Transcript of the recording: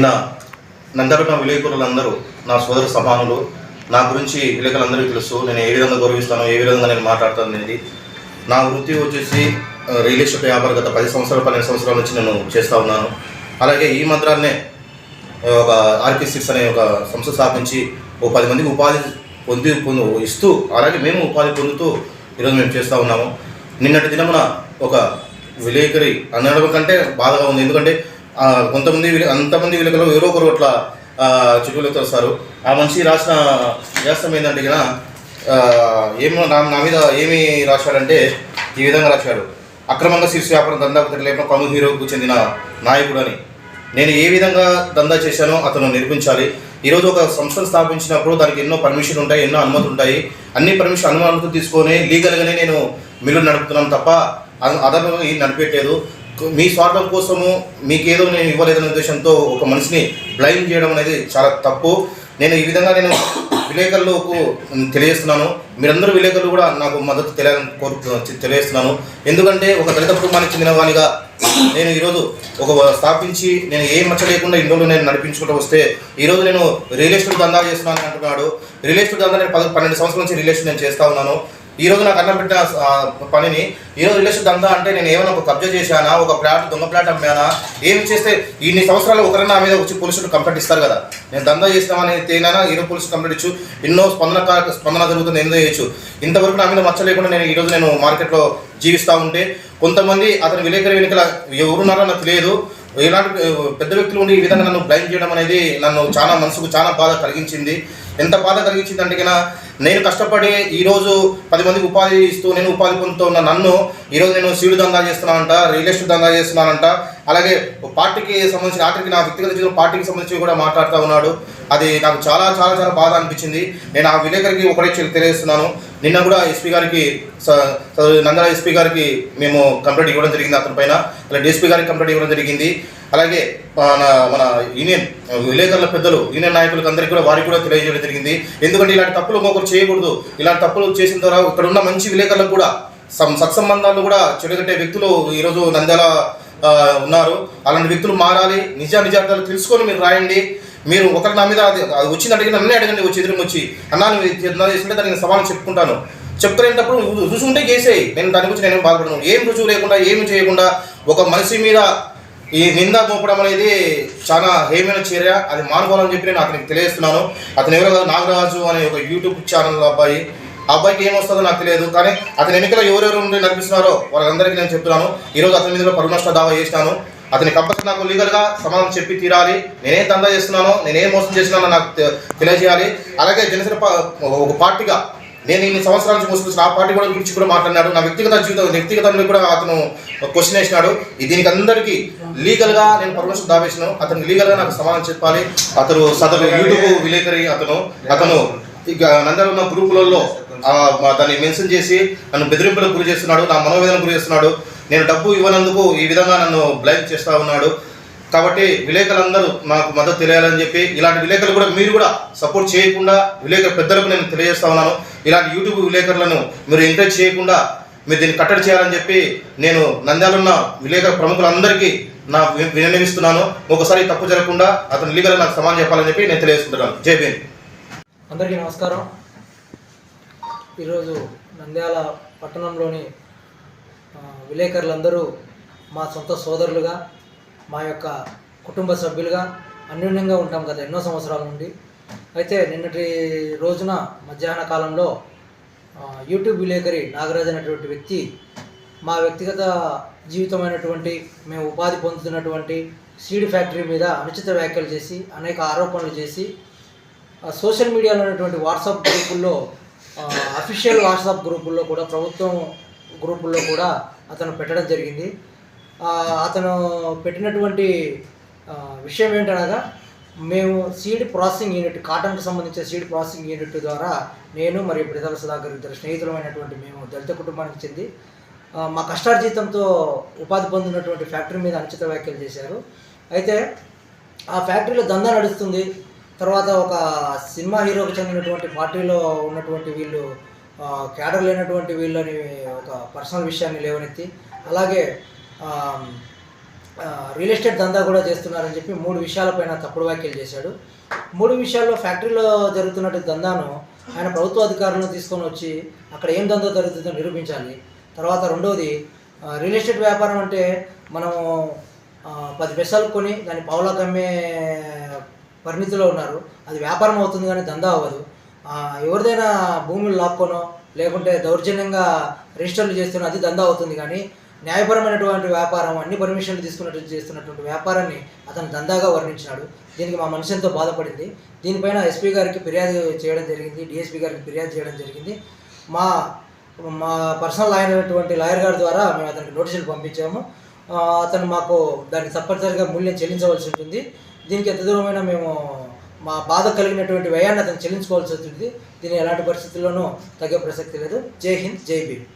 నిన్న నందరగా విలేకరులందరూ నా సోదర సమానులు నా గురించి విలేకరులందరికీ తెలుసు. నేను ఏ విధంగా గౌరవిస్తాను ఏ విధంగా నేను మాట్లాడతాను అనేది. నా వృత్తి వచ్చేసి రియల్ ఎస్టేట్ వ్యాపారం గత పది సంవత్సరాలు పన్నెండు సంవత్సరాల నుంచి నేను చేస్తూ ఉన్నాను. అలాగే ఈ మంత్రాన్నే ఒక ఆర్కే సిక్స్ అనే ఒక సంస్థ స్థాపించి ఓ పది మందికి ఉపాధి పొంది పొందు ఇస్తూ అలాగే మేము ఉపాధి పొందుతూ ఈరోజు మేము చేస్తూ ఉన్నాము. నిన్నటి దినమున ఒక విలేకరి అనడం కంటే బాధగా ఉంది. ఎందుకంటే కొంతమంది అంతమంది విలేకరులు ఎవరో ఒకరు అట్లా చిక్కులతో వస్తారు. ఆ మనిషి రాసిన వ్యాసం ఏంటంటే ఏమో నా నా మీద ఏమి రాశాడంటే ఈ విధంగా రాశాడు. అక్రమంగా శీర్ష వ్యాపారం దందాకు తెలియకుండా ప్రముఖ హీరోకు చెందిన నాయకుడు అని. నేను ఏ విధంగా దందా చేశానో అతను నిర్మించాలి ఈరోజు ఒక సంస్థను స్థాపించినప్పుడు దానికి ఎన్నో పర్మిషన్ ఉంటాయి ఎన్నో అనుమతులు ఉంటాయి. అన్ని పర్మిషన్ అనుమతులు తీసుకొని లీగల్గానే నేను మిల్లు నడుపుతున్నాను తప్ప అదను నడిపెట్టలేదు మీ స్వార్థం కోసము మీకేదో నేను ఇవ్వలేదనే ఉద్దేశంతో ఒక మనిషిని బ్లైండ్ చేయడం అనేది చాలా తప్పు. నేను ఈ విధంగా నేను విలేకరులకు తెలియజేస్తున్నాను. మీరందరూ విలేకరులు కూడా నాకు మద్దతు తెలియాలని కోరు తెలియజేస్తున్నాను. ఎందుకంటే ఒక దళిత కుటుంబానికి చెందిన వానిగా నేను ఈరోజు ఒక స్థాపించి నేను ఏ మచ్చ లేకుండా ఇన్ని రోజులు నేను నడిపించుకుంటూ వస్తే ఈరోజు నేను రియల్ ఎస్టేట్ దందా చేస్తున్నాను అంటున్నాడు. రియల్ ఎస్టేట్ దందా నేను పది పన్నెండు సంవత్సరాల నుంచి రియల్ ఎస్టేట్ నేను చేస్తా ఉన్నాను. ఈ రోజు నాకు అన్నం పెట్టిన పనిని ఈ రోజు రిలేషన్ దందా అంటే నేను ఏమైనా ఒక కబ్జా చేశానా ఒక ప్లాట్ దొంగ ప్లాట్ అమ్మానా ఏం చేస్తే ఇన్ని సంవత్సరాలు ఒకరైనా నా మీద వచ్చి పోలీసులు కంప్లైంట్ ఇస్తారు కదా? నేను దందా చేస్తామని తేనైనా ఈరోజు పోలీసులు కంప్లైంట్ ఇచ్చు ఎన్నో స్పందన స్పందన జరుగుతుంది ఎన్నో చేయొచ్చు? ఇంతవరకు నా మీద మచ్చ లేకుండా నేను ఈరోజు నేను మార్కెట్లో జీవిస్తూ ఉంటే కొంతమంది అతని విలేకరి వెనుకల ఎవరున్నారో నాకు తెలియదు. ఇలాంటి పెద్ద వ్యక్తులు ఉండి ఈ విధంగా నన్ను బ్లైండ్ చేయడం అనేది నన్ను చాలా మనసుకు చాలా బాధ కలిగించింది. ఎంత బాధ కలిగించింది అంటే నేను కష్టపడి ఈరోజు పది మందికి ఉపాధి ఇస్తూ నేను ఉపాధి పొందుతూ ఉన్న నన్ను ఈరోజు నేను సీడు దందా చేస్తున్నానంట రియల్ ఎస్టేట్ దందా చేస్తున్నానంట. అలాగే పార్టీకి సంబంధించిన ఆఖరికి నా వ్యక్తిగత జీవితం పార్టీకి సంబంధించి కూడా మాట్లాడుతూ ఉన్నాడు. అది నాకు చాలా చాలా చాలా బాధ అనిపించింది. నేను ఆ విలేకరికి ఒకటే తెలియజేస్తున్నాను. నిన్న కూడా ఎస్పీ గారికి స- నందల ఎస్పీ గారికి మేము కంప్లైంట్ ఇవ్వడం జరిగింది అతని పైన. అలాగే డిఎస్పీ గారికి కంప్లైంట్ ఇవ్వడం జరిగింది. అలాగే మన మన యూనియన్ విలేకరుల పెద్దలు యూనియన్ నాయకులకు అందరికీ కూడా వారికి కూడా తెలియజేయడం జరిగింది. ఎందుకంటే ఇలాంటి తప్పులు ఇంకొకరు చేయకూడదు. ఇలాంటి తప్పులు చేసిన తర్వాత ఇక్కడ ఉన్న మంచి విలేకరులకు కూడా సం సత్సంబంధాలు కూడా చెడుగట్టే వ్యక్తులు ఈరోజు నంద్యాల ఉన్నారు. అలాంటి వ్యక్తులు మారాలి. నిజా నిజార్థాలు తెలుసుకొని మీరు రాయండి. మీరు ఒకరి నా మీద అది అది వచ్చింది అడిగి నన్నే అడగండి వచ్చి ఎదురు వచ్చి. అన్నా నువ్వు చేస్తుంటే దానికి నేను సవాలు చెప్పుకుంటాను. చెప్తున్నప్పుడు రుచుంటే చేసేయి. నేను దాని గురించి నేను బాధపడను. ఏం రుజువు లేకుండా ఏమి చేయకుండా ఒక మనిషి మీద ఈ నింద మోపడం అనేది చాలా హేమైన చర్య. అది మానుకోవాలని చెప్పి నేను అతనికి తెలియజేస్తున్నాను. అతను ఎవరో నాగరాజు అనే ఒక యూట్యూబ్ ఛానల్ అబ్బాయి. ఆ అబ్బాయికి ఏమొస్తుందో నాకు తెలియదు. కానీ అతని ఎన్నికలు ఎవరెవరు ఉండి నడిపిస్తున్నారో వాళ్ళందరికీ నేను చెప్తున్నాను. ఈరోజు అతని మీద పరువు దావా చేసినాను. అతని కంపల్సరీ నాకు లీగల్గా సమాధానం చెప్పి తీరాలి. నేనేం దందా చేస్తున్నానో నేనేం మోసం చేస్తున్నానో నాకు తెలియజేయాలి. అలాగే జనసేన ఒక పార్టీగా నేను ఇన్ని సంవత్సరాల నుంచి మోసుకొచ్చిన ఆ పార్టీ కూడా గురించి కూడా మాట్లాడినాడు. నా వ్యక్తిగత జీవితం వ్యక్తిగతంలో కూడా అతను క్వశ్చన్ వేసినాడు. దీనికి అందరికీ లీగల్గా నేను పర్మిషన్ దావేసాను అతను లీగల్గా నాకు సమాధానం చెప్పాలి. అతను సదరు యూట్యూబ్ విలేకరి అతను అతను ఇక నందరు ఉన్న గ్రూపులలో దాన్ని మెన్షన్ చేసి నన్ను బెదిరింపులకు గురి చేస్తున్నాడు నా మనోవేదనకు గురి చేస్తున్నాడు. నేను డబ్బు ఇవ్వనందుకు ఈ విధంగా నన్ను బ్లైమ్ చేస్తూ ఉన్నాడు. కాబట్టి విలేకరులందరూ నాకు మద్దతు తెలియాలని చెప్పి ఇలాంటి విలేకరులు కూడా మీరు కూడా సపోర్ట్ చేయకుండా విలేకరు పెద్దలకు నేను తెలియజేస్తా ఉన్నాను. ఇలాంటి యూట్యూబ్ విలేకరులను మీరు ఎంకరేజ్ చేయకుండా మీరు దీన్ని కట్టడి చేయాలని చెప్పి నేను నంద్యాలున్న విలేకరు ప్రముఖులందరికీ నా వి- ఒకసారి తప్పు జరగకుండా అతను లీగల్ నాకు సమానం చెప్పాలని చెప్పి నేను తెలియజేస్తున్నాను జై భీమ్. అందరికీ నమస్కారం. ఈరోజు నంద్యాల పట్టణంలోని విలేకరులందరూ మా సొంత సోదరులుగా మా యొక్క కుటుంబ సభ్యులుగా అన్యోన్యంగా ఉంటాం కదా ఎన్నో సంవత్సరాల నుండి. అయితే నిన్నటి రోజున మధ్యాహ్న కాలంలో యూట్యూబ్ విలేకరి నాగరాజ్ అనేటువంటి వ్యక్తి మా వ్యక్తిగత జీవితమైనటువంటి మేము ఉపాధి పొందుతున్నటువంటి సీడ్ ఫ్యాక్టరీ మీద అనుచిత వ్యాఖ్యలు చేసి అనేక ఆరోపణలు చేసి సోషల్ మీడియాలో ఉన్నటువంటి వాట్సాప్ గ్రూపుల్లో అఫీషియల్ వాట్సాప్ గ్రూపుల్లో కూడా ప్రభుత్వం గ్రూపుల్లో కూడా అతను పెట్టడం జరిగింది. అతను పెట్టినటువంటి విషయం ఏంటనగా మేము సీడ్ ప్రాసెసింగ్ యూనిట్ కాటన్కి సంబంధించిన సీడ్ ప్రాసెసింగ్ యూనిట్ ద్వారా నేను మరియు బ్రిదల సుధాకర్ ఇద్దరు స్నేహితులమైనటువంటి మేము దళిత కుటుంబానికి చెంది మా కష్టార్జితంతో ఉపాధి పొందినటువంటి ఫ్యాక్టరీ మీద అనుచిత వ్యాఖ్యలు చేశారు. అయితే ఆ ఫ్యాక్టరీలో దందా నడుస్తుంది. తర్వాత ఒక సినిమా హీరోకి చెందినటువంటి పార్టీలో ఉన్నటువంటి వీళ్ళు క్యాడర్ లేనటువంటి వీళ్ళని ఒక పర్సనల్ విషయాన్ని లేవనెత్తి అలాగే రియల్ ఎస్టేట్ దందా కూడా చేస్తున్నారని చెప్పి మూడు విషయాలపైన తప్పుడు వ్యాఖ్యలు చేశాడు. మూడు విషయాల్లో ఫ్యాక్టరీలో జరుగుతున్నట్టు దందాను ఆయన ప్రభుత్వ అధికారులను తీసుకొని వచ్చి అక్కడ ఏం దందా జరుగుతుందో నిరూపించాలి. తర్వాత రెండవది రియల్ ఎస్టేట్ వ్యాపారం అంటే మనము పది పెసాలు కొని దాన్ని పావులకు అమ్మే పరిణితిలో ఉన్నారు. అది వ్యాపారం అవుతుంది కానీ దందా అవ్వదు. ఎవరిదైనా భూములు లాక్కోనో లేకుంటే దౌర్జన్యంగా రిజిస్టర్లు చేస్తున్న అది దందా అవుతుంది కానీ న్యాయపరమైనటువంటి వ్యాపారం అన్ని పర్మిషన్లు తీసుకున్నట్టు చేస్తున్నటువంటి వ్యాపారాన్ని అతను దందాగా వర్ణించినాడు. దీనికి మా మనిషి ఎంతో బాధపడింది. దీనిపైన ఎస్పీ గారికి ఫిర్యాదు చేయడం జరిగింది డిఎస్పీ గారికి ఫిర్యాదు చేయడం జరిగింది. మా మా పర్సనల్ అయినటువంటి లాయర్ గారి ద్వారా మేము అతనికి నోటీసులు పంపించాము. అతను మాకు దానికి తప్పనిసరిగా మూల్యం చెల్లించవలసి ఉంటుంది. దీనికి ఎంత దూరమైనా మేము మా బాధ కలిగినటువంటి వ్యయాన్ని అతను చెల్లించుకోవాల్సి వచ్చింది దీని ఎలాంటి పరిస్థితుల్లోనూ తగ్గే ప్రసక్తి లేదు. జై హింద్ జై భీమ్.